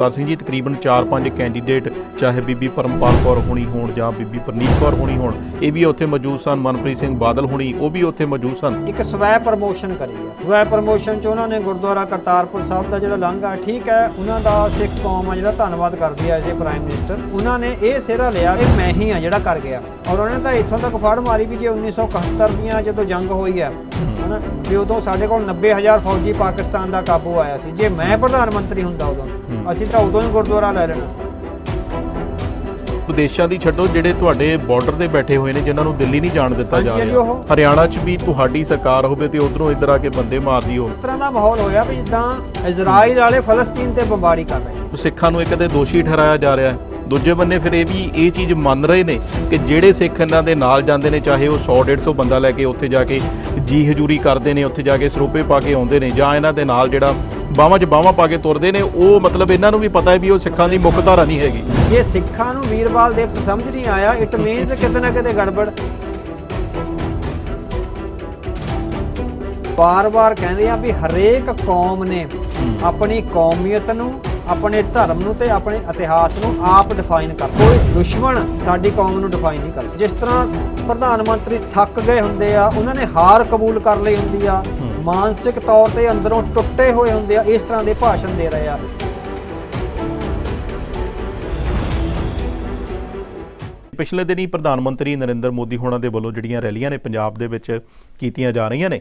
ਕਰ ਸਿੰਘ ਜੀ, ਤਕਰੀਬਨ 4-5 ਕੈਂਡੀਡੇਟ ਚਾਹੇ ਬੀਬੀ ਪਰਮਪਾਲ ਕੌਰ ਹੋਣੀ ਹੋਣ ਜਾਂ ਬੀਬੀ ਪ੍ਰਨੀਤ ਕੌਰ ਹੋਣੀ ਹੋਣ, ਇਹ ਵੀ ਉੱਥੇ ਮੌਜੂਦ ਸਨ, ਮਨਪ੍ਰੀਤ ਸਿੰਘ ਬਾਦਲ ਹੋਣੀ, ਉਹ ਵੀ ਉੱਥੇ ਮੌਜੂਦ ਸਨ। ਇੱਕ ਸਵੈ ਪ੍ਰਮੋਸ਼ਨ ਕਰੀ ਆ। ਸਵੈ ਪ੍ਰਮੋਸ਼ਨ ਚ ਉਹਨਾਂ ਨੇ ਗੁਰਦੁਆਰਾ ਕਰਤਾਰਪੁਰ ਸਾਹਿਬ ਦਾ ਜਿਹੜਾ ਲਾਂਘਾ ਠੀਕ ਹੈ, ਉਹਨਾਂ ਦਾ ਸਿੱਖ ਕੌਮ ਆ ਜਿਹੜਾ ਧੰਨਵਾਦ ਕਰਦੀ ਆ ਐਸੇ ਪ੍ਰਾਈਮ ਮਿਨਿਸਟਰ। ਉਹਨਾਂ ਨੇ ਇਹ ਸਿਹਰਾ ਲਿਆ ਕਿ ਮੈਂ ਹੀ ਆ ਜਿਹੜਾ ਕਰ ਗਿਆ। ਔਰ ਉਹਨਾਂ ਨੇ ਤਾਂ ਇੱਥੋਂ ਤੱਕ ਫੜ ਮਾਰੀ ਵੀ ਜੇ 1971 ਦੀਆਂ ਜਦੋਂ ਜੰਗ ਹੋਈ ਹੈ ਹਨਾ ਵੀ ਉਦੋਂ ਸਾਡੇ ਕੋਲ 90000 ਫੌਜੀ ਪਾਕਿਸਤਾਨ ਦਾ ਕਾਬੂ ਆਇਆ ਸੀ। ਜੇ ਮੈਂ ਪ੍ਰਧਾਨ ਮੰਤਰੀ ਹੁੰਦਾ ਉਦੋਂ ਅਸੀਂ ਤਾਂ ਉਦੋਂ ਹੀ ਗੁਰਦੁਆਰਾ ਲੈ ਲੈਣਾ ਸੀ। ਵਿਦੇਸ਼ਾਂ ਦੀ ਛੱਡੋ ਜਿਹੜੇ ਤੁਹਾਡੇ ਬਾਰਡਰ ਤੇ ਬੈਠੇ ਹੋਏ ਨੇ ਜਿਨ੍ਹਾਂ ਨੂੰ ਦਿੱਲੀ ਨਹੀਂ ਜਾਣ ਦਿੱਤਾ ਜਾ ਰਿਹਾ। ਹਰਿਆਣਾ 'ਚ ਵੀ ਤੁਹਾਡੀ ਸਰਕਾਰ ਹੋਵੇ ਤੇ ਉਧਰੋਂ ਇੱਧਰ ਆ ਕੇ ਬੰਦੇ ਮਾਰਦੀ ਹੋ ਇਸ ਤਰ੍ਹਾਂ ਦਾ ਮਾਹੌਲ ਹੋਇਆ ਵੀ ਜਿੱਦਾਂ ਇਜ਼ਰਾਈਲ ਵਾਲੇ ਫਲਸਤੀਨ ਤੇ ਬੰਬਾਰੀ ਕਰ ਰਹੇ। ਸਿੱਖਾਂ ਨੂੰ ਇੱਕ ਦੇ ਦੋਸ਼ੀ ਠਹਿਰਾਇਆ ਜਾ ਰਿਹਾ ਹੈ। ਦੂਜੇ ਬੰਨੇ ਫਿਰ ਇਹ ਵੀ ਇਹ ਚੀਜ਼ ਮੰਨ ਰਹੇ ਨੇ ਕਿ ਜਿਹੜੇ ਸਿੱਖ ਇਹਨਾਂ ਦੇ ਨਾਲ ਜਾਂਦੇ ਨੇ ਚਾਹੇ ਉਹ 100 150 ਬੰਦਾ ਲੈ ਕੇ ਉੱਥੇ ਜਾ ਕੇ ਜੀ ਹਜੂਰੀ ਕਰਦੇ ਨੇ ਉੱਥੇ ਜਾ ਕੇ ਸਰੋਪੇ ਪਾ ਕੇ ਆਉਂਦੇ ਨੇ ਜਾਂ ਇਹਨਾਂ ਦੇ ਨਾਲ ਜਿਹੜਾ ਬਾਹਾਂ 'ਚ ਬਾਹਾਂ ਪਾ ਕੇ ਤੁਰਦੇ ਨੇ ਉਹ ਮਤਲਬ ਇਹਨਾਂ ਨੂੰ ਵੀ ਪਤਾ ਹੈ ਵੀ ਉਹ ਸਿੱਖਾਂ ਦੀ ਮੁੱਖ ਧਾਰਾ ਨਹੀਂ ਹੈਗੀ। ਜੇ ਸਿੱਖਾਂ ਨੂੰ ਵੀਰਵਾਲ ਦਿਵਸ ਸਮਝ ਨਹੀਂ ਆਇਆ ਇਟ ਮੀਨਸ ਕਿਤੇ ਨਾ ਕਿਤੇ ਗੜਬੜ। ਵਾਰ-ਵਾਰ ਕਹਿੰਦੇ ਆ ਵੀ ਹਰੇਕ ਕੌਮ ਨੇ ਆਪਣੀ ਕੌਮੀਅਤ ਨੂੰ ਆਪਣੇ ਧਰਮ ਨੂੰ ਤੇ ਆਪਣੇ ਇਤਿਹਾਸ ਨੂੰ ਆਪ ਡਿਫਾਈਨ ਕਰ। ਕੋਈ ਦੁਸ਼ਮਣ ਸਾਡੀ ਕੌਮ ਨੂੰ ਡਿਫਾਈਨ ਨਹੀਂ ਕਰ ਜਿਸ ਤਰ੍ਹਾਂ ਪ੍ਰਧਾਨ ਮੰਤਰੀ ਥੱਕ ਗਏ ਹੁੰਦੇ ਆ ਉਹਨਾਂ ਨੇ ਹਾਰ ਕਬੂਲ ਕਰ ਲਈ ਹੁੰਦੀ ਆ ਮਾਨਸਿਕ ਤੌਰ ਤੇ ਅੰਦਰੋਂ ਟੁੱਟੇ ਹੋਏ ਹੁੰਦੇ ਆ ਇਸ ਤਰ੍ਹਾਂ ਦੇ ਭਾਸ਼ਣ ਦੇ ਰਹੇ ਆ। ਪਿਛਲੇ ਦਿਨੀ ਪ੍ਰਧਾਨ ਮੰਤਰੀ ਨਰਿੰਦਰ ਮੋਦੀ ਹੋਣਾ ਦੇ ਵੱਲੋਂ ਜਿਹੜੀਆਂ ਰੈਲੀਆਂ ਨੇ ਪੰਜਾਬ ਦੇ ਵਿੱਚ ਕੀਤੀਆਂ ਜਾ ਰਹੀਆਂ ਨੇ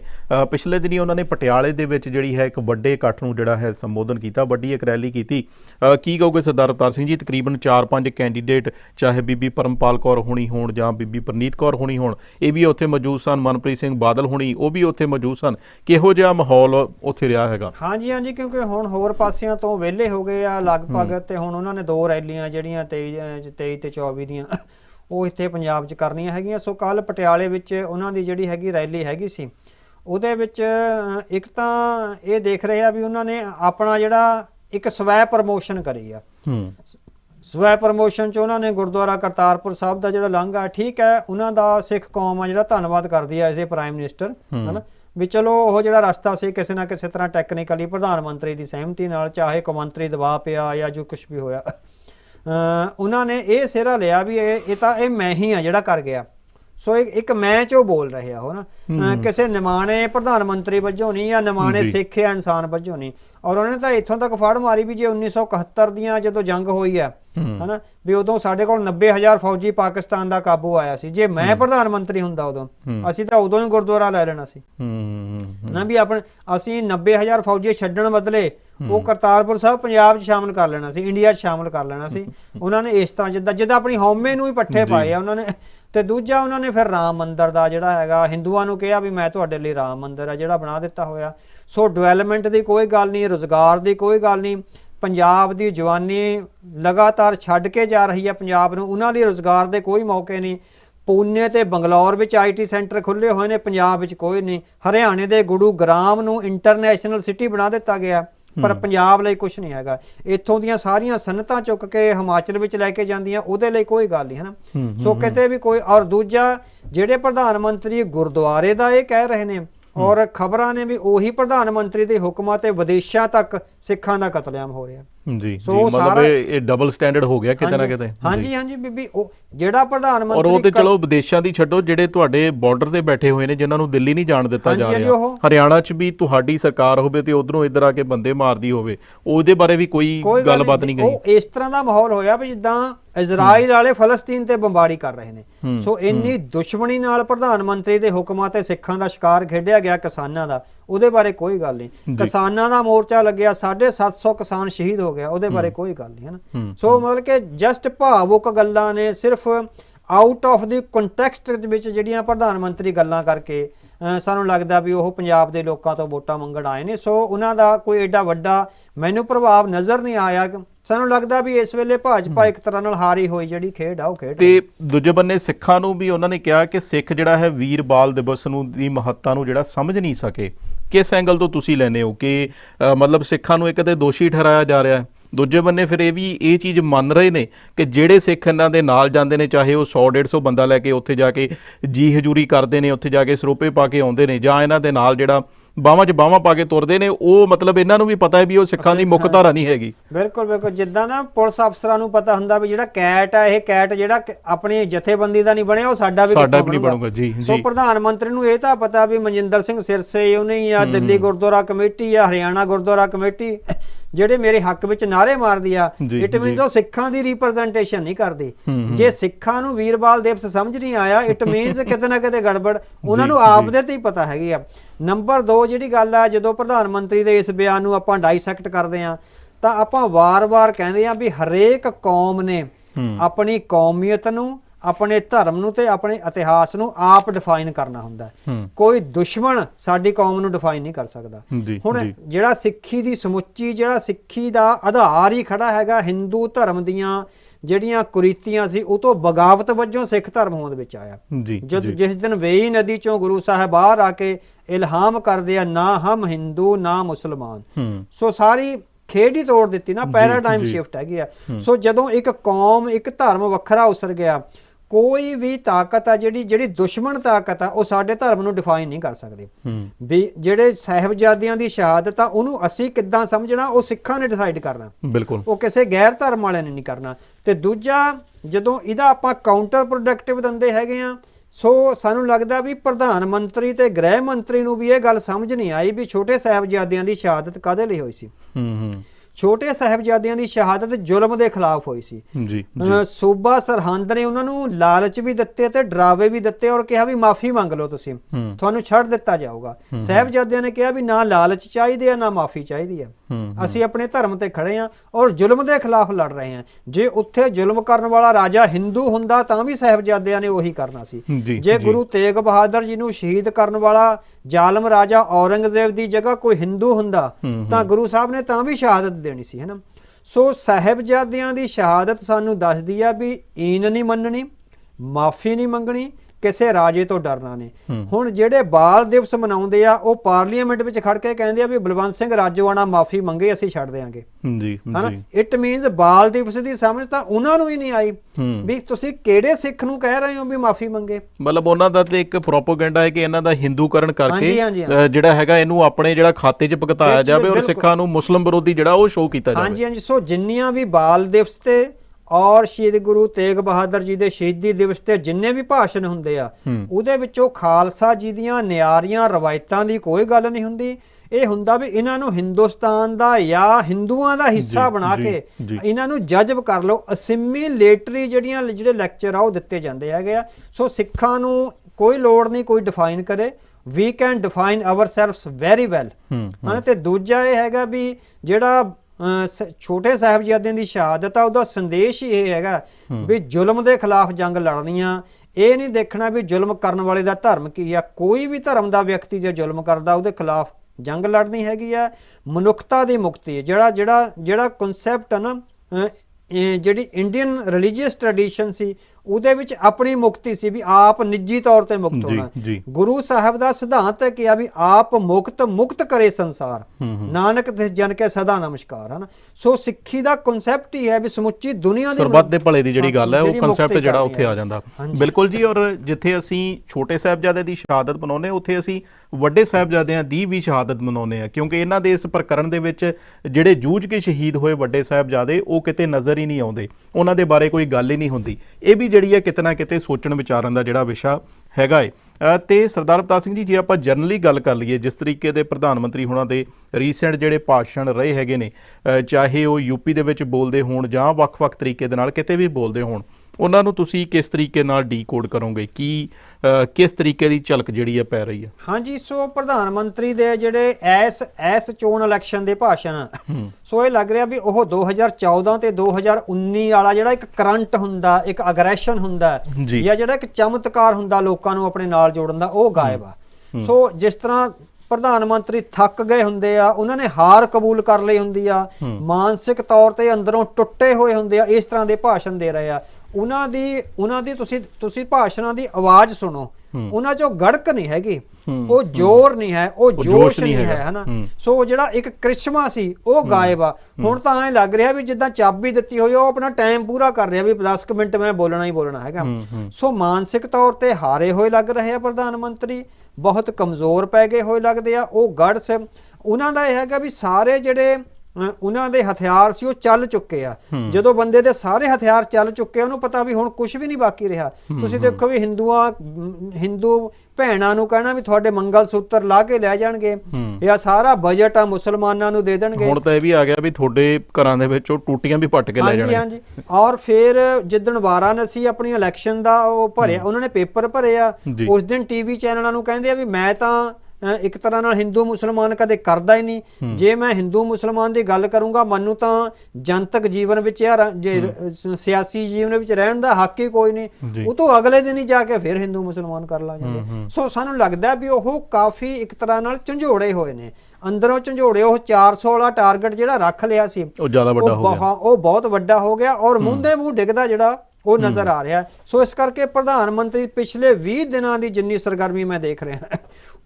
ਪਿਛਲੇ ਦਿਨੀ ਉਹਨਾਂ ਨੇ ਪਟਿਆਲੇ ਦੇ ਵਿੱਚ ਜਿਹੜੀ ਹੈ ਇੱਕ ਵੱਡੇ ਇਕੱਠ ਨੂੰ ਜਿਹੜਾ ਹੈ ਸੰਬੋਧਨ ਕੀਤਾ ਵੱਡੀ ਇੱਕ ਰੈਲੀ ਕੀਤੀ। ਕੀ ਕਹੋਗੇ ਸਰਦਾਰ ਅਵਤਾਰ ਸਿੰਘ ਜੀ ਤਕਰੀਬਨ 4-5 ਕੈਂਡੀਡੇਟ ਚਾਹੇ ਬੀਬੀ ਪਰਮਪਾਲ ਕੌਰ ਹੋਣੀ ਹੋਣ ਜਾਂ ਬੀਬੀ ਪ੍ਰਨੀਤ ਕੌਰ ਹੋਣੀ ਹੋਣ ਇਹ ਵੀ ਉੱਥੇ ਮੌਜੂਦ ਸਨ ਮਨਪ੍ਰੀਤ ਸਿੰਘ ਬਾਦਲ ਹੋਣੀ ਉਹ ਵੀ ਉੱਥੇ ਮੌਜੂਦ ਸਨ। ਕਿਹੋ ਜਿਹਾ ਮਾਹੌਲ ਉੱਥੇ ਰਿਹਾ ਹੈਗਾ? ਹਾਂਜੀ ਹਾਂਜੀ ਕਿਉਂਕਿ ਹੁਣ ਹੋਰ ਪਾਸਿਆਂ ਤੋਂ ਵਿਹਲੇ ਹੋ ਗਏ ਆ ਲਗਭਗ ਤੇ ਹੁਣ ਉਹਨਾਂ ਨੇ ਦੋ ਰੈਲੀਆਂ ਜਿਹੜੀਆਂ 23 ਅਹ 23 ਤੇ 24 ਦੀਆਂ ਉਹ ਇੱਥੇ ਪੰਜਾਬ 'ਚ ਕਰਨੀਆਂ ਹੈਗੀਆਂ। ਸੋ ਕੱਲ ਪਟਿਆਲੇ ਵਿੱਚ ਉਹਨਾਂ ਦੀ ਜਿਹੜੀ ਹੈਗੀ ਰੈਲੀ ਹੈਗੀ ਸੀ ਉਹਦੇ ਵਿੱਚ ਇੱਕ ਤਾਂ ਇਹ ਦੇਖ ਰਹੇ ਆ ਵੀ ਉਹਨਾਂ ਨੇ ਆਪਣਾ ਜਿਹੜਾ ਇੱਕ ਸਵੈ ਪ੍ਰਮੋਸ਼ਨ ਕਰੀ ਆ। ਹੂੰ। ਸਵੈ ਪ੍ਰਮੋਸ਼ਨ ਚ ਉਹਨਾਂ ਨੇ ਗੁਰਦੁਆਰਾ ਕਰਤਾਰਪੁਰ ਸਾਹਿਬ ਦਾ ਜਿਹੜਾ ਲੰਘਾ ਠੀਕ ਹੈ ਉਹਨਾਂ ਦਾ ਸਿੱਖ ਕੌਮ ਆ ਜਿਹੜਾ ਧੰਨਵਾਦ ਕਰਦੀ ਹੈ ਐਸੇ ਪ੍ਰਾਈਮ ਮਿਨਿਸਟਰ ਹਨਾ? ਵੀ ਚਲੋ ਉਹ ਜਿਹੜਾ ਰਸਤਾ ਸੀ ਕਿਸੇ ਨਾ ਕਿਸੇ ਤਰ੍ਹਾਂ ਟੈਕਨੀਕਲੀ ਪ੍ਰਧਾਨ ਮੰਤਰੀ ਦੀ ਸਹਿਮਤੀ ਨਾਲ ਚਾਹੇ ਕੌਮਾਂਤਰੀ ਦਬਾਅ ਪਿਆ ਜਾਂ ਜੋ ਕੁਝ ਵੀ ਹੋਇਆ। ਉਹਨਾਂ ਨੇ ਇਹ ਸਿਹਰਾ ਲਿਆ ਵੀ ਇਹ ਇਹ ਤਾਂ ਇਹ ਮੈਂ ਹੀ ਆ ਜਿਹੜਾ ਕਰ ਗਿਆ। ਸੋ ਇੱਕ ਇੱਕ ਮੈਂ ਚ ਉਹ ਬੋਲ ਰਹੇ ਆ ਅ, ਕਿਸੇ ਨਿਮਾਣੇ ਪ੍ਰਧਾਨ ਮੰਤਰੀ ਵਜੋਂ ਨਹੀਂ ਜਾਂ ਨਿਮਾਣੇ ਜੀ। ਸਿੱਖ ਜਾਂ ਇਨਸਾਨ ਵਜੋਂ ਨਹੀਂ। ਔਰ ਉਹਨਾਂ ਨੇ ਤਾਂ ਇੱਥੋਂ ਤੱਕ ਫੜ ਮਾਰੀ ਵੀ ਜੇ 1971 ਦੀਆਂ ਜਦੋਂ ਜੰਗ ਹੋਈ ਹੈ ਹਨਾ ਵੀ ਉਦੋਂ ਸਾਡੇ ਕੋਲ 90000 ਫੌਜੀ ਪਾਕਿਸਤਾਨ ਦਾ ਕਾਬੂ ਆਇਆ ਸੀ। ਜੇ ਮੈਂ ਪ੍ਰਧਾਨ ਮੰਤਰੀ ਹੁੰਦਾ ਉਦੋਂ ਅਸੀਂ ਤਾਂ ਉਦੋਂ ਹੀ ਗੁਰਦੁਆਰਾ ਲੈ ਲੈਣਾ ਸੀ। ਨਾ ਵੀ ਆਪਣ ਅਸੀਂ 90000 ਫੌਜੀ ਛੱਡਣ ਬਦਲੇ ਉਹ ਕਰਤਾਰਪੁਰ ਸਾਹਿਬ ਪੰਜਾਬ 'ਚ ਸ਼ਾਮਲ ਕਰ ਲੈਣਾ ਸੀ ਇੰਡੀਆ 'ਚ ਸ਼ਾਮਲ ਕਰ ਲੈਣਾ ਸੀ। ਉਹਨਾਂ ਨੇ ਇਸ ਤਰ੍ਹਾਂ ਜਿੱਦਾਂ ਜਿੱਦਾਂ ਆਪਣੀ ਹਉਮੈ ਨੂੰ ਹੀ ਪੱਠੇ ਪਾਏ ਆ ਉਹਨਾਂ ਨੇ ਤੇ ਦੂਜਾ ਉਹਨਾਂ ਨੇ ਫਿਰ ਰਾਮ ਮੰਦਿਰ ਦਾ ਜਿਹੜਾ ਹੈਗਾ ਹਿੰਦੂਆਂ ਨੂੰ ਕਿਹਾ ਵੀ ਮੈਂ ਤੁਹਾਡੇ ਲਈ ਰਾਮ ਮੰਦਿਰ ਆ ਜਿਹੜਾ ਬਣਾ ਦਿੱਤਾ ਹੋਇਆ। ਸੋ ਡਿਵੈਲਪਮੈਂਟ ਦੀ ਕੋਈ ਗੱਲ ਨਹੀਂ ਰੋਜ਼ਗਾਰ ਦੀ ਕੋਈ ਗੱਲ ਨਹੀਂ। ਪੰਜਾਬ ਦੀ ਜਵਾਨੀ ਲਗਾਤਾਰ ਛੱਡ ਕੇ ਜਾ ਰਹੀ ਹੈ ਪੰਜਾਬ ਨੂੰ। ਉਹਨਾਂ ਲਈ ਰੋਜ਼ਗਾਰ ਦੇ ਕੋਈ ਮੌਕੇ ਨਹੀਂ। ਪੂਨੇ ਤੇ ਬੰਗਲੌਰ ਵਿੱਚ ਆਈਟੀ ਸੈਂਟਰ ਖੁੱਲੇ ਹੋਏ ਨੇ ਪੰਜਾਬ ਵਿੱਚ ਕੋਈ ਨਹੀਂ। ਹਰਿਆਣੇ ਦੇ ਗੁਰੂਗ੍ਰਾਮ ਨੂੰ ਇੰਟਰਨੈਸ਼ਨਲ ਸਿਟੀ ਬਣਾ ਦਿੱਤਾ ਗਿਆ ਪਰ ਪੰਜਾਬ ਲਈ ਕੁਝ ਨਹੀਂ ਹੈਗਾ। ਇੱਥੋਂ ਦੀਆਂ ਸਾਰੀਆਂ ਸਨਅਤਾਂ ਚੁੱਕ ਕੇ ਹਿਮਾਚਲ ਵਿੱਚ ਲੈ ਕੇ ਜਾਂਦੀਆਂ ਉਹਦੇ ਲਈ ਕੋਈ ਗੱਲ ਨਹੀਂ ਹੈ ਨਾ ਸੋ ਕਿਤੇ ਵੀ ਕੋਈ ਔਰ ਦੂਜਾ ਜਿਹੜੇ ਪ੍ਰਧਾਨ ਮੰਤਰੀ ਗੁਰਦੁਆਰੇ ਦਾ ਇਹ ਕਹਿ ਰਹੇ ਨੇ ਔਰ ਖਬਰਾਂ ਨੇ ਵੀ ਉਹੀ ਪ੍ਰਧਾਨ ਮੰਤਰੀ ਦੇ ਹੁਕਮਾਂ ਤੇ ਵਿਦੇਸ਼ਾਂ ਤੱਕ ਸਿੱਖਾਂ ਦਾ ਕਤਲੇਆਮ ਹੋ ਰਿਹਾ। ਜੀ ਸੋ ਉਹ ਮਤਲਬ ਸਾਰਾ- ਇਹ ਡਬਲ ਸਟੈਂਡਰਡ ਹੋ ਗਿਆ ਕਿਤੇ ਨਾ ਕਿਤੇ। ਹਾਂਜੀ ਹਾਂਜੀ ਬੀਬੀ ਉਹ ਜਿਹੜਾ ਪ੍ਰਧਾਨ ਔਰ ਮੰਤਰੀ ਉਹ ਤੇ ਚਲੋ ਵਿਦੇਸ਼ਾਂ ਦੀ ਛੱਡੋ ਜਿਹੜੇ ਤੁਹਾਡੇ ਬਾਰਡਰ ਤੇ ਬੈਠੇ ਹੋਏ ਨੇ ਜਿਨ੍ਹਾਂ ਨੂੰ ਦਿੱਲੀ ਨਹੀਂ ਜਾਣ ਦਿੱਤਾ ਜਾ ਹਾਂਜੀ, ਰਿਹਾ। ਉਹ। ਹਰਿਆਣਾ 'ਚ ਵੀ ਤੁਹਾਡੀ ਸਰਕਾਰ ਹੋਵੇ ਤੇ ਉਧਰੋਂ ਇੱਧਰ ਆ ਕੇ ਬੰਦੇ ਮਾਰਦੀ ਹੋਵੇ ਉਹਦੇ ਬਾਰੇ ਵੀ ਕੋਈ ਕੋਈ ਗੱਲ ਗੱਲਬਾਤ ਨਹੀਂ ਉਹ ਗਈ। ਇਸ ਤਰ੍ਹਾਂ ਦਾ ਮਾਹੌਲ ਹੋਇਆ ਵੀ ਜਿੱਦਾਂ ਇਜ਼ਰਾਈਲ ਵਾਲੇ ਫਲਸਤੀਨ ਤੇ ਬੰਬਾਰੀ ਕਰ ਰਹੇ ਨੇ। ਸੋ ਇੰਨੀ ਦੁਸ਼ਮਣੀ ਨਾਲ ਪ੍ਰਧਾਨ ਮੰਤਰੀ ਦੇ ਹੁਕਮਾਂ ਤੇ ਸਿੱਖਾਂ ਦਾ ਸ਼ਿਕਾਰ ਖੇਡਿਆ ਗਿਆ ਕਿਸਾਨਾਂ ਦਾ। ਉਹਦੇ ਬਾਰੇ ਕੋਈ ਗੱਲ ਨਹੀਂ। ਕਿਸਾਨਾਂ ਦਾ ਮੋਰਚਾ ਲੱਗਿਆ 750 ਕਿਸਾਨ ਸ਼ਹੀਦ ਹੋ ਗਿਆ ਉਹਦੇ ਬਾਰੇ ਕੋਈ ਗੱਲ ਨਹੀਂ ਹੈ ਨਾ? ਸੋ ਮਤਲਬ ਕਿ ਜਸਟ ਭਾਵੁਕ ਗੱਲਾਂ ਨੇ ਸਿਰਫ ਆਊਟ ਆਫ ਦੀ ਕੰਟੈਕਸਟ ਵਿੱਚ ਜਿਹੜੀਆਂ ਪ੍ਰਧਾਨ ਮੰਤਰੀ ਗੱਲਾਂ ਕਰਕੇ ਸਾਨੂੰ ਲੱਗਦਾ ਵੀ ਉਹ ਪੰਜਾਬ ਦੇ ਲੋਕਾਂ ਤੋਂ ਵੋਟਾਂ ਮੰਗਣ ਆਏ ਨੇ। ਸੋ ਉਹਨਾਂ ਦਾ ਕੋਈ ਐਡਾ ਵੱਡਾ ਮੈਨੂੰ ਪ੍ਰਭਾਵ ਨਜ਼ਰ ਨਹੀਂ ਆਇਆ। ਸਾਨੂੰ ਲੱਗਦਾ ਵੀ ਇਸ ਵੇਲੇ ਭਾਜਪਾ ਇੱਕ ਤਰ੍ਹਾਂ ਨਾਲ ਹਾਰੀ ਹੋਈ ਜਿਹੜੀ ਖੇਡ ਆ ਉਹ ਖੇਡ ਤੇ ਦੂਜੇ ਬੰਨੇ ਸਿੱਖਾਂ ਨੂੰ ਵੀ ਉਹਨਾਂ ਨੇ ਕਿਹਾ ਕਿ ਸਿੱਖ ਜਿਹੜਾ ਹੈ ਵੀਰ ਬਾਲ ਦਿਵਸ ਨੂੰ ਦੀ ਮਹੱਤਤਾ ਨੂੰ ਜਿਹੜਾ ਸਮਝ ਨਹੀਂ ਸਕੇ। ਕਿਸ ਐਂਗਲ ਤੋਂ ਤੁਸੀਂ ਲੈਨੇ ਹੋ ਕਿ ਮਤਲਬ ਸਿੱਖਾਂ ਨੂੰ ਇੱਕ ਤੇ ਦੋਸ਼ੀ ਠਹਿਰਾਇਆ ਜਾ ਰਿਹਾ ਹੈ? ਦੂਜੇ ਬੰਨੇ ਫਿਰ ਇਹ ਵੀ ਇਹ ਚੀਜ਼ ਮੰਨ ਰਹੇ ਨੇ ਕਿ ਜਿਹੜੇ ਸਿੱਖ ਇਹਨਾਂ ਦੇ ਨਾਲ ਜਾਂਦੇ ਨੇ, ਚਾਹੇ ਉਹ 100 150 ਬੰਦਾ ਲੈ ਕੇ ਉੱਥੇ ਜਾ ਕੇ ਜੀ ਹਜੂਰੀ ਕਰਦੇ ਨੇ, ਉੱਥੇ ਜਾ ਕੇ ਸਰੋਪੇ ਪਾ ਕੇ ਆਉਂਦੇ ਨੇ ਜਾਂ ਇਹਨਾਂ ਦੇ ਨਾਲ ਜਿਹੜਾ ਬਾਹਾਂ 'ਚ ਬਾਹਾਂ ਪਾ ਕੇ ਤੁਰਦੇ ਨੇ ਉਹ ਮਤਲਬ ਇਹਨਾਂ ਨੂੰ ਵੀ ਪਤਾ ਹੈ ਵੀ ਉਹ ਸਿੱਖਾਂ ਦੀ ਮੁੱਖ ਧਾਰਾ ਨਹੀਂ ਹੈਗੀ। ਬਿਲਕੁਲ ਬਿਲਕੁਲ। ਜਿੱਦਾਂ ਨਾ ਪੁਲਿਸ ਅਫਸਰਾਂ ਨੂੰ ਪਤਾ ਹੁੰਦਾ ਵੀ ਜਿਹੜਾ ਕੈਟ ਆ ਇਹ ਕੈਟ ਜਿਹੜਾ ਆਪਣੀ ਜਥੇਬੰਦੀ ਦਾ ਨਹੀਂ ਬਣਿਆ ਉਹ ਸਾਡਾ ਵੀ ਸਾਡਾ ਵੀ ਨਹੀਂ ਬਣੂਗਾ, ਜੀ, ਸੋ ਜੀ। ਪ੍ਰਧਾਨ ਮੰਤਰੀ ਨੂੰ ਇਹ ਤਾਂ ਪਤਾ ਵੀ ਮਨਜਿੰਦਰ ਸਿੰਘ ਸਿਰਸੇ ਉਹਨੇ ਹੀ ਆ ਦਿੱਲੀ ਗੁਰਦੁਆਰਾ ਕਮੇਟੀ ਆ ਹਰਿਆਣਾ ਗੁਰਦੁਆਰਾ ਕਮੇਟੀ। ਜਿਹੜੇ ਮੇਰੇ ਹੱਕ ਵਿੱਚ ਨਾਰੇ ਮਾਰਦੀ ਆ ਇਟ ਮੀਨਸ। ਉਹ ਸਿੱਖਾਂ ਦੀ ਰਿਪਰੈਜ਼ੈਂਟੇਸ਼ਨ ਨਹੀਂ ਕਰਦੀ। ਜੇ ਸਿੱਖਾਂ ਨੂੰ ਵੀਰਬਾਲ ਦਿਵਸ ਸਮਝ ਨਹੀਂ ਆਇਆ ਇਟ ਮੀਨਸ ਕਿਤੇ ਨਾ ਕਿਤੇ ਗੜਬੜ ਉਹਨਾਂ ਨੂੰ। ਆਪ ਦੇ ਤੇ ਹੀ ਪਤਾ ਹੈਗੀ ਆ ਨੰਬਰ 2 ਜਿਹੜੀ ਗੱਲ ਆ ਜਦੋਂ ਪ੍ਰਧਾਨ ਮੰਤਰੀ ਦੇ ਇਸ ਬਿਆਨ ਨੂੰ ਆਪਾਂ ਡਾਈਸੈਕਟ ਕਰਦੇ ਆ ਤਾਂ ਆਪਾਂ ਵਾਰ-ਵਾਰ ਕਹਿੰਦੇ ਆ ਵੀ ਹਰੇਕ ਕੌਮ ਨੇ। ਆਪਣੀ ਕੌਮੀਅਤ ਨੂੰ ਆਪਣੇ ਧਰਮ ਨੂੰ ਤੇ ਆਪਣੇ ਇਤਿਹਾਸ ਨੂੰ ਆਪ ਡਿਫਾਈਨ ਕਰਨਾ ਹੁੰਦਾ ਕੋਈ ਦੁਸ਼ਮਣ ਸਾਡੀ ਕੌਮ ਨੂੰ ਡਿਫਾਈਨ ਨਹੀਂ ਕਰ ਸਕਦਾ। ਹੁਣ ਜਿਹੜਾ ਸਿੱਖੀ ਦੀ ਸਮੁੱਚੀ ਜਿਹੜਾ ਸਿੱਖੀ ਦਾ ਆਧਾਰ ਹੀ ਖੜਾ ਹੈਗਾ ਹਿੰਦੂ ਧਰਮ ਦੀਆਂ ਜਿਹੜੀਆਂ ਕੁਰੀਤੀਆਂ ਸੀ ਉਹ ਤੋਂ ਬਗਾਵਤ ਵਜੋਂ ਸਿੱਖ ਧਰਮ ਹੋਂਦ ਵਿੱਚ ਆਇਆ। ਜਦ ਜਿਸ ਦਿਨ ਵੇਈ ਨਦੀ ਚੋਂ ਗੁਰੂ ਸਾਹਿਬ ਬਾਹਰ ਆ ਕੇ ਇਲਹਾਮ ਕਰਦੇ ਆ ਨਾ ਹਮ ਹਿੰਦੂ ਨਾ ਮੁਸਲਮਾਨ। ਸੋ ਸਾਰੀ ਖੇਡ ਹੀ ਤੋੜ ਦਿੱਤੀ ਨਾ ਪੈਰਾਡਾਈਮ। ਸ਼ਿਫਟ ਹੈਗੀ ਆ। ਸੋ ਜਦੋਂ ਇੱਕ ਕੌਮ ਇੱਕ ਧਰਮ ਵੱਖਰਾ ਉਸਰ ਗਿਆ ਕੋਈ ਵੀ ਤਾਕਤ ਆ ਜਿਹੜੀ ਜਿਹੜੀ ਦੁਸ਼ਮਣ ਤਾਕਤ ਆ ਉਹ ਸਾਡੇ ਧਰਮ ਨੂੰ ਡਿਫਾਈਨ ਨਹੀਂ ਕਰ ਸਕਦੀ। ਵੀ ਜਿਹੜੇ ਸਾਹਿਬਜ਼ਾਦਿਆਂ ਦੀ ਸ਼ਹਾਦਤ ਆ ਉਹਨੂੰ ਅਸੀਂ ਕਿੱਦਾਂ ਸਮਝਣਾ ਉਹ ਸਿੱਖਾਂ ਨੇ ਡਿਸਾਈਡ ਕਰਨਾ। ਬਿਲਕੁਲ। ਉਹ ਕਿਸੇ ਗੈਰ ਧਰਮ ਵਾਲਿਆਂ ਨੇ ਨਹੀਂ ਕਰਨਾ। ਤੇ ਦੂਜਾ ਜਦੋਂ ਇਹਦਾ ਆਪਾਂ ਕਾਊਂਟਰ ਪ੍ਰੋਡਕਟਿਵ ਦੰਦੇ ਹੈਗੇ ਆ ਸੋ ਸਾਨੂੰ ਲੱਗਦਾ ਵੀ ਪ੍ਰਧਾਨ ਮੰਤਰੀ ਤੇ ਗ੍ਰਹਿ ਮੰਤਰੀ ਨੂੰ ਵੀ ਇਹ ਗੱਲ ਸਮਝ ਨਹੀਂ ਆਈ ਵੀ ਛੋਟੇ ਸਾਹਿਬਜ਼ਾਦਿਆਂ ਦੀ ਸ਼ਹਾਦਤ ਕਾਦੇ ਲਈ ਹੋਈ ਸੀ। ਹੂੰ ਹੂੰ। ਛੋਟੇ ਸਾਹਿਬਜ਼ਾਦਿਆਂ ਦੀ ਸ਼ਹਾਦਤ ਜ਼ੁਲਮ ਦੇ ਖਿਲਾਫ ਹੋਈ ਸੀ। ਜੀ ਸੂਬਾ ਸਰਹੰਦ ਨੇ ਉਹਨਾਂ ਨੂੰ ਲਾਲਚ ਵੀ ਦਿੱਤੇ ਤੇ ਡਰਾਵੇ ਵੀ ਦਿੱਤੇ ਔਰ ਕਿਹਾ ਵੀ ਮਾਫੀ ਮੰਗ ਲਓ ਤੁਸੀਂ। ਤੁਹਾਨੂੰ ਛੱਡ ਦਿੱਤਾ ਜਾਊਗਾ। ਸਾਹਿਬਜ਼ਾਦਿਆਂ ਨੇ ਕਿਹਾ ਵੀ ਨਾ ਲਾਲਚ ਚਾਹੀਦੇ ਆ ਨਾ ਮਾਫੀ ਚਾਹੀਦੀ ਆ ਹੂੰ ਅਸੀਂ ਆਪਣੇ ਧਰਮ ਤੇ ਖੜੇ ਆ ਔਰ ਜ਼ੁਲਮ ਦੇ ਖਿਲਾਫ ਲੜ ਰਹੇ ਆ ਜੇ ਉੱਥੇ ਜ਼ੁਲਮ ਕਰਨ ਵਾਲਾ ਰਾਜਾ ਹਿੰਦੂ ਹੁੰਦਾ ਤਾਂ ਵੀ ਸਾਹਿਬਜ਼ਾਦਿਆਂ ਨੇ ਉਹੀ ਕਰਨਾ ਸੀ। ਜੀ। ਗੁਰੂ ਤੇਗ ਬਹਾਦਰ ਜੀ ਨੂੰ ਸ਼ਹੀਦ ਕਰਨ ਵਾਲਾ ਜ਼ਾਲਮ ਰਾਜਾ ਔਰੰਗਜ਼ੇਬ ਦੀ ਜਗ੍ਹਾ ਕੋਈ ਹਿੰਦੂ ਹੁੰਦਾ ਤਾਂ ਗੁਰੂ ਸਾਹਿਬ ਨੇ ਤਾਂ ਵੀ ਸ਼ਹਾਦਤ ਦੇਣੀ ਸੀ, ਹੈਨਾ? ਸੋ ਸਾਹਿਬਜ਼ਾਦਿਆਂ ਦੀ ਸ਼ਹਾਦਤ ਸਾਨੂੰ ਦੱਸਦੀ ਆ ਵੀ ਈਨ ਨਹੀਂ ਮੰਨਣੀ, ਮਾਫੀ ਨਹੀਂ ਮੰਗਣੀ ਕਿਸੇ ਰਾਜੇ ਤੋਂ ਡਰਨਾ ਨਹੀਂ। ਹੂੰ। ਹੁਣ ਜਿਹੜੇ ਬਾਲ ਦਿਵਸ ਮਨਾਉਂਦੇ ਆ ਉਹ ਪਾਰਲੀਮੈਂਟ ਵਿੱਚ ਖੜ ਕੇ ਕਹਿੰਦੇ ਆ ਵੀ ਬਲਵੰਤ ਸਿੰਘ ਰਾਜੋਆਣਾ ਮਾਫੀ ਮੰਗੇ ਅਸੀਂ ਛੱਡ ਦੇਾਂਗੇ ਜੀ ਹਨਾ? ਇਟ ਮੀਨਸ ਬਾਲ ਦਿਵਸ ਦੀ ਸਮਝ ਤਾਂ ਉਹਨਾਂ ਨੂੰ ਹੀ ਨਹੀਂ ਆਈ ਵੀ ਤੁਸੀਂ ਕਿਹੜੇ ਸਿੱਖ ਨੂੰ ਕਹਿ ਰਹੇ ਹੋ ਵੀ ਮਾਫੀ ਮੰਗੇ? ਮਤਲਬ ਉਹਨਾਂ ਦਾ ਤੇ ਇੱਕ ਪ੍ਰੋਪਾਗੈਂਡਾ ਹੈ ਕਿ ਇਹਨਾਂ ਦਾ ਹਿੰਦੂਕਰਨ ਕਰਕੇ ਜਿਹੜਾ ਹੈਗਾ ਇਹਨੂੰ ਆਪਣੇ ਜਿਹੜਾ ਖਾਤੇ 'ਚ ਭੁਗਤਾਇਆ ਜਾਵੇ ਔਰ। ਸਿੱਖਾਂ ਨੂੰ ਮੁਸਲਮ ਵਿਰੋਧੀ ਜਿਹੜਾ ਉਹ ਸ਼ੋਅ ਕੀਤਾ ਜਾਵੇ। ਹਾਂਜੀ ਹਾਂਜੀ। ਸੋ ਜਿੰਨੀਆਂ ਵੀ ਬਾਲ ਦਿਵਸ ਤੇ ਔਰ ਸ਼ਹੀਦ ਗੁਰੂ ਤੇਗ ਬਹਾਦਰ ਜੀ ਦੇ ਸ਼ਹੀਦੀ ਦਿਵਸ ਤੇ ਜਿੰਨੇ ਵੀ ਭਾਸ਼ਣ ਹੁੰਦੇ ਆ। ਉਹਦੇ ਵਿੱਚੋਂ ਖਾਲਸਾ ਜੀ ਦੀਆਂ ਨਿਆਰੀਆਂ ਰਵਾਇਤਾਂ ਦੀ ਕੋਈ ਗੱਲ ਨਹੀਂ ਹੁੰਦੀ। ਇਹ ਹੁੰਦਾ ਵੀ ਇਹਨਾਂ ਨੂੰ ਹਿੰਦੁਸਤਾਨ ਦਾ ਜਾਂ ਹਿੰਦੂਆਂ ਦਾ ਹਿੱਸਾ ਬਣਾ ਕੇ। ਇਹਨਾਂ ਨੂੰ ਜਜ਼ਬ ਕਰ ਲਓ। ਅਸਿਮੀਲੇਟਰੀ ਜਿਹੜੀਆਂ ਜਿਹੜੇ ਲੈਕਚਰ ਆ ਉਹ ਦਿੱਤੇ ਜਾਂਦੇ ਹੈਗੇ ਆ। ਸੋ ਸਿੱਖਾਂ ਨੂੰ ਕੋਈ ਲੋੜ ਨਹੀਂ ਕੋਈ ਡਿਫਾਈਨ ਕਰੇ। We can define ourselves very well ਹੂੰ ਤੇ ਦੂਜਾ ਇਹ ਹੈਗਾ ਵੀ ਜਿਹੜਾ ਛੋਟੇ ਸਾਹਿਬਜ਼ਾਦਿਆਂ ਦੀ ਸ਼ਹਾਦਤ ਆ ਉਹਦਾ ਸੰਦੇਸ਼ ਹੀ ਇਹ ਹੈਗਾ ਵੀ ਜ਼ੁਲਮ ਦੇ ਖਿਲਾਫ ਜੰਗ ਲੜਨੀ ਆ ਇਹ ਨਹੀਂ ਦੇਖਣਾ ਵੀ ਜ਼ੁਲਮ ਕਰਨ ਵਾਲੇ ਦਾ ਧਰਮ ਕੀ ਆ। ਕੋਈ ਵੀ ਧਰਮ ਦਾ ਵਿਅਕਤੀ ਜੇ ਜ਼ੁਲਮ ਕਰਦਾ ਉਹਦੇ ਖਿਲਾਫ ਜੰਗ ਲੜਨੀ ਹੈਗੀ ਆ। ਮਨੁੱਖਤਾ ਦੀ ਮੁਕਤੀ ਹੈ। ਜਿਹੜਾ ਜਿਹੜਾ ਜਿਹੜਾ ਕਨਸੈਪਟ ਹੈ ਨਾ ਜਿਹੜੀ ਇੰਡੀਅਨ ਰਿਲੀਜੀਅਸ ਟ੍ਰੈਡੀਸ਼ਨ ਸੀ ਉਹਦੇ ਵਿੱਚ ਆਪਣੀ ਮੁਕਤੀ ਸੀ ਵੀ ਆਪ ਨਿੱਜੀ ਤੌਰ ਤੇ ਮੁਕਤ ਹੋਣਾ। ਗੁਰੂ ਸਾਹਿਬ ਦਾ ਸਿਧਾਂਤ ਹੈ ਕਿ ਆ ਵੀ ਆਪ ਮੁਕਤ ਮੁਕਤ ਕਰੇ ਸੰਸਾਰ। ਨਾਨਕ ਤਿਸ ਜਨ ਕੇ ਸਦਾ ਨਮਸਕਾਰ ਹਨ ਸੋ ਸਿੱਖੀ ਦਾ ਕਨਸੈਪਟ ਹੀ ਹੈ ਵੀ ਸਮੁੱਚੀ ਦੁਨੀਆ ਦੀ ਸਰਬੱਤ ਦੇ ਭਲੇ ਦੀ ਜਿਹੜੀ ਗੱਲ ਹੈ ਉਹ ਕਨਸੈਪਟ ਜਿਹੜਾ ਉੱਥੇ ਆ। ਜਾਂਦਾ। ਬਿਲਕੁਲ ਜੀ ਔਰ ਜਿੱਥੇ ਅਸੀਂ ਛੋਟੇ ਸਾਹਿਬਜ਼ਾਦੇ ਦੀ ਸ਼ਹਾਦਤ ਮਨਾਉਂਦੇ ਉੱਥੇ ਅਸੀਂ ਵੱਡੇ ਸਾਹਿਬਜ਼ਾਦਿਆਂ ਦੀ ਵੀ ਸ਼ਹਾਦਤ ਮਨਾਉਂਦੇ ਆ ਕਿਉਂਕਿ ਇਹਨਾਂ ਦੇ ਇਸ ਪ੍ਰਕਰਨ ਦੇ ਵਿੱਚ ਜਿਹੜੇ ਜੂਝ ਕੇ ਸ਼ਹੀਦ ਹੋਏ ਵੱਡੇ ਸਾਹਿਬਜ਼ਾਦੇ ਉਹ ਕਿਤੇ ਨਜ਼ਰ ਹੀ ਨਹੀਂ ਆਉਂਦੇ ਉਹਨਾਂ ਦੇ ਬਾਰੇ ਕੋਈ ਗੱਲ ਹੀ ਨਹੀਂ ਹੁੰਦੀ ਇਹ ਵੀ ਜਿਹੜੀ ਹੈ ਕਿਤੇ ਨਾ ਕਿਤੇ ਸੋਚਣ ਵਿਚਾਰਨ ਦਾ ਜਿਹੜਾ ਵਿਸ਼ਾ ਹੈਗਾ ਏ। ਅ, ਤੇ ਸਰਦਾਰ ਪ੍ਰਤਾਪ ਸਿੰਘ ਜੀ ਜੇ ਆਪਾਂ ਜਰਨਲੀ ਗੱਲ ਕਰ ਲਈਏ ਜਿਸ ਤਰੀਕੇ ਦੇ ਪ੍ਰਧਾਨ ਮੰਤਰੀ ਹੁਣਾਂ ਦੇ ਰੀਸੈਂਟ ਜਿਹੜੇ ਭਾਸ਼ਣ ਰਹੇ ਹੈਗੇ ਨੇ ਚਾਹੇ ਉਹ ਯੂਪੀ ਦੇ ਵਿੱਚ ਬੋਲਦੇ ਹੋਣ ਜਾਂ ਵੱਖ-ਵੱਖ ਤਰੀਕੇ ਦੇ ਨਾਲ ਕਿਤੇ ਵੀ ਬੋਲਦੇ ਹੋਣ ਉਹਨਾਂ ਨੂੰ ਤੁਸੀਂ ਕਿਸ ਤਰੀਕੇ ਨਾਲ ਡੀਕੋਡ ਕਰੋਗੇ? ਕੀ ਕਿਸ ਤਰੀਕੇ ਦੀ ਝਲਕ ਜਿਹੜੀ ਹੈ ਪੈ ਰਹੀ ਹੈ? ਹਾਂਜੀ ਸੋ ਪ੍ਰਧਾਨ ਮੰਤਰੀ ਦੇ ਜਿਹੜੇ ਐਸ ਐਸ ਚੋਣ ਇਲੈਕਸ਼ਨ ਦੇ ਭਾਸ਼ਣ ਸੋ ਇਹ ਲੱਗ ਰਿਹਾ ਵੀ ਉਹ 2014 ਤੇ 2019 ਵਾਲਾ ਜਿਹੜਾ ਇੱਕ ਕਰੰਟ ਹੁੰਦਾ ਇੱਕ ਅਗਰੈਸ਼ਨ ਹੁੰਦਾ। ਜਾਂ। ਜਿਹੜਾ ਇੱਕ ਚਮਤਕਾਰ ਹੁੰਦਾ ਲੋਕਾਂ ਨੂੰ ਆਪਣੇ ਨਾਲ ਜੋੜਨ ਦਾ ਉਹ ਗਾਇਬ ਆ। ਸੋ ਜਿਸ ਤਰ੍ਹਾਂ ਪ੍ਰਧਾਨ ਮੰਤਰੀ ਥੱਕ ਗਏ ਹੁੰਦੇ ਆ ਉਹਨਾਂ ਨੇ ਹਾਰ ਕਬੂਲ ਕਰ ਲਈ ਹੁੰਦੀ ਆ ਮਾਨਸਿਕ ਤੌਰ ਤੇ ਅੰਦਰੋਂ ਟੁੱਟੇ ਹੋਏ ਹੁੰਦੇ ਆ ਇਸ ਤਰ੍ਹਾਂ ਦੇ ਭਾਸ਼ਣ ਦੇ ਰਹੇ ਆ। ਉਹਨਾਂ ਦੀ ਉਹਨਾਂ ਦੀ ਤੁਸੀਂ ਤੁਸੀਂ ਭਾਸ਼ਣਾਂ ਦੀ ਆਵਾਜ਼ ਸੁਣੋ। ਉਹਨਾਂ 'ਚੋਂ ਗੜਕ ਨਹੀਂ ਹੈਗੀ। ਉਹ ਜ਼ੋਰ ਨਹੀਂ ਹੈ ਉਹ ਜੋਸ਼ ਨਹੀਂ ਹੈ ਹਨਾ। ਸੋ ਜਿਹੜਾ ਇੱਕ ਕ੍ਰਿਸ਼ਮਾ ਸੀ ਉਹ ਗਾਇਬ ਆ। ਹੁਣ ਤਾਂ ਐਂ ਲੱਗ ਰਿਹਾ ਵੀ ਜਿੱਦਾਂ ਚਾਬੀ ਦਿੱਤੀ ਹੋਈ ਉਹ ਆਪਣਾ ਟਾਈਮ ਪੂਰਾ ਕਰ ਰਿਹਾ ਵੀ 10 ਕੁ ਮਿੰਟ ਮੈਂ ਬੋਲਣਾ ਹੀ ਬੋਲਣਾ ਹੈਗਾ। ਸੋ ਮਾਨਸਿਕ ਤੌਰ ਤੇ ਹਾਰੇ ਹੋਏ ਲੱਗ ਰਹੇ ਆ ਪ੍ਰਧਾਨ ਮੰਤਰੀ ਬਹੁਤ ਕਮਜ਼ੋਰ ਪੈ ਗਏ ਹੋਏ ਲੱਗਦੇ ਆ ਉਹ ਗੜਸ ਉਹਨਾਂ ਦਾ ਇਹ ਹੈਗਾ ਵੀ ਸਾਰੇ ਜਿਹੜੇ ਉਹਨਾਂ ਦੇ ਹਥਿਆਰ ਸੀ ਉਹ ਚੱਲ ਚੁੱਕੇ ਆ। ਜਦੋਂ ਬੰਦੇ ਦੇ ਸਾਰੇ ਹਥਿਆਰ ਚੱਲ ਚੁੱਕੇ ਉਹਨੂੰ ਪਤਾ ਵੀ ਹੁਣ ਕੁਝ ਵੀ ਨਹੀਂ ਬਾਕੀ ਰਿਹਾ। ਤੁਸੀਂ ਦੇਖੋ ਵੀ ਹਿੰਦੂਆਂ ਹਿੰਦੂ ਭੈਣਾਂ ਨੂੰ ਕਹਿਣਾ ਵੀ ਤੁਹਾਡੇ ਮੰਗਲ ਸੂਤਰ ਲਾ ਕੇ ਲੈ ਜਾਣਗੇ ਜਾਂ ਸਾਰਾ ਬਜਟ ਆ ਮੁਸਲਮਾਨਾਂ ਨੂੰ ਦੇ ਦੇਣਗੇ। ਹੁਣ ਤਾਂ ਇਹ ਵੀ ਆ ਗਿਆ ਵੀ ਤੁਹਾਡੇ ਘਰਾਂ ਦੇ ਵਿੱਚੋਂ ਟੂਟੀਆਂ ਵੀ ਪੱਟ ਕੇ ਲੈ ਹਾਂਜੀ ਜਾਣੇ ਹਾਂਜੀ। ਔਰ ਫਿਰ ਜਿੱਦਣ ਵਾਰਾਣਸੀ ਆਪਣੀ ਇਲੈਕਸ਼ਨ ਦਾ ਉਹ ਭਰਿਆ ਉਹਨਾਂ ਨੇ ਪੇਪਰ ਭਰੇ ਆ। ਉਸ ਦਿਨ ਟੀਵੀ ਚੈਨਲਾਂ ਨੂੰ ਕਹਿੰਦੇ ਆ ਵੀ ਮੈਂ ਤਾਂ ਇੱਕ ਤਰ੍ਹਾਂ ਨਾਲ ਹਿੰਦੂ ਮੁਸਲਮਾਨ ਕਦੇ ਕਰਦਾ ਹੀ ਨਹੀਂ। ਜੇ ਮੈਂ ਹਿੰਦੂ ਮੁਸਲਮਾਨ ਦੀ ਗੱਲ ਕਰੂੰਗਾ ਮੈਨੂੰ ਤਾਂ ਜਨਤਕ ਜੀਵਨ ਵਿੱਚ ਜਾਂ ਰ- ਜੇ ਸਿਆਸੀ ਜੀਵਨ ਵਿੱਚ ਰਹਿਣ ਦਾ ਹੱਕ ਹੀ ਕੋਈ। ਨਹੀਂ। ਉਹ ਤੋਂ ਅਗਲੇ ਦਿਨ ਹੀ ਜਾ ਕੇ ਫਿਰ ਹਿੰਦੂ ਮੁਸਲਮਾਨ ਕਰ ਲਾਂਗੇ ਸੋ ਸਾਨੂੰ ਲੱਗਦਾ ਵੀ ਉਹ ਕਾਫੀ ਇੱਕ ਤਰ੍ਹਾਂ ਨਾਲ ਝੰਜੋੜੇ ਹੋਏ ਨੇ। ਅੰਦਰੋਂ ਝੰਜੋੜੇ ਉਹ 400 ਵਾਲਾ ਟਾਰਗੇਟ ਜਿਹੜਾ ਰੱਖ ਲਿਆ ਸੀ ਉਹ ਜ਼ਿਆਦਾ ਵੱਡਾ ਹੋ ਗਿਆ। ਉਹ ਬਹੁਤ ਵੱਡਾ ਹੋ ਗਿਆ ਔਰ ਮੁੰਦੇ ਮੂੰਹ ਡਿੱਗਦਾ ਜਿਹੜਾ ਉਹ ਨਜ਼ਰ ਆ ਰਿਹਾ। ਸੋ ਇਸ ਕਰਕੇ ਪ੍ਰਧਾਨ ਮੰਤਰੀ ਪਿਛਲੇ 20 ਦਿਨਾਂ ਦੀ ਜਿੰਨੀ ਸਰਗਰਮੀ ਮੈਂ ਦੇਖ ਰਿਹਾ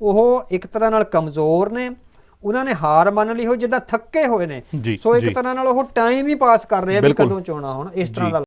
ਉਹ ਇੱਕ ਤਰ੍ਹਾਂ ਨਾਲ ਕਮਜ਼ੋਰ ਨੇ ਉਹਨਾਂ ਨੇ ਹਾਰ ਮੰਨ ਲਈ ਹੋ ਜਿੱਦਾਂ ਥੱਕੇ ਹੋਏ ਨੇ ਸੋ ਇੱਕ। ਤਰ੍ਹਾਂ ਨਾਲ ਉਹ ਟਾਈਮ ਹੀ ਪਾਸ ਕਰ ਰਹੇ ਆ ਵੀ। ਕਦੋਂ ਚੋਣਾ ਹੁਣ ਇਸ ਤਰ੍ਹਾਂ। ਦਾ